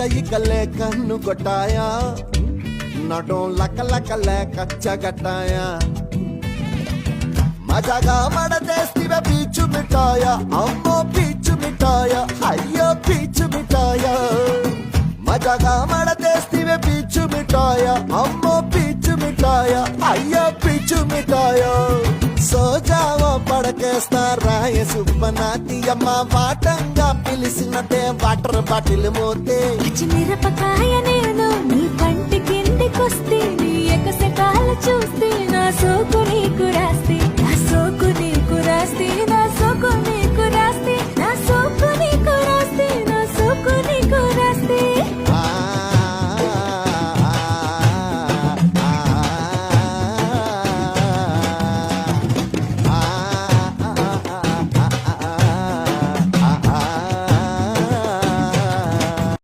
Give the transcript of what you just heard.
ఇక ఇక లేకన్ను కొట్టాయా? నటం లక లక లేక చగట్టాయా? మజగా మడతేస్తివే పీచు మిఠాయ? అమ్మో పీచు మిఠాయ? అయ్యో పీచు మిఠాయ? మజగా మడతేస్తివే పీచు మిఠాయ? అమ్మో పీచు మిఠాయ? అయ్యో పీచు మిఠాయ? సోజావో పడకేస్తా సుబ్బనాతి అమ్మ వాటంగా పిలిచినట్టే వాటర్ బాటిల్ మోతే. మిరపకాయ నేను నీ కంటి కిందికొస్తే నీ ఎకసకాల చూస్తే